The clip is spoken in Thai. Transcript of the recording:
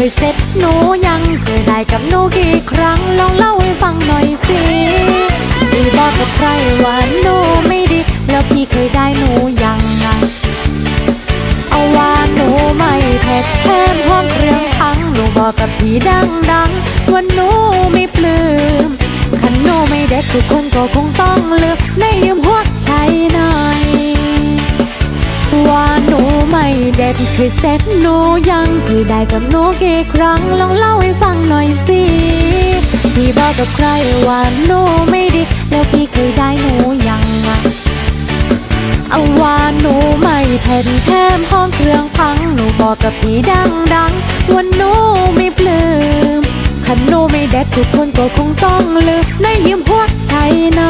เคยเซ็ตหนูยังเคยได้กับหนูกี่ครั้งลองเล่าให้ฟังหน่อยสิพี่บอกกับใครว่าหนูไม่ดี แล้วพี่เคยได้หนูยังไงเอาว่าหนูไม่เผ็ดแค่พร้อมเครื่องทั้งหนูบอกกับพี่ดังดังๆว่าหนูไม่ปลื้มขันหนูไม่เด็ดทุกคนก็คงต้องลืม ไม่เด็ดเคยเซ็ตหนูยังเคยได้กับหนูกี่ครั้งลองเล่าให้ฟังหน่อยสิพี่บอกกับใครว่าหนูไม่ดี แล้วพี่เคยได้หนูยังไงเอาว่าหนูไม่เผ็ดแถมห้องเครื่องพังหนูบอกกับพี่ดังดังๆว่าหนูไม่ปลื้มขันหนูไม่เด็ดทุกคนก็คงต้องลืมได้ยืมหัวใจน่อย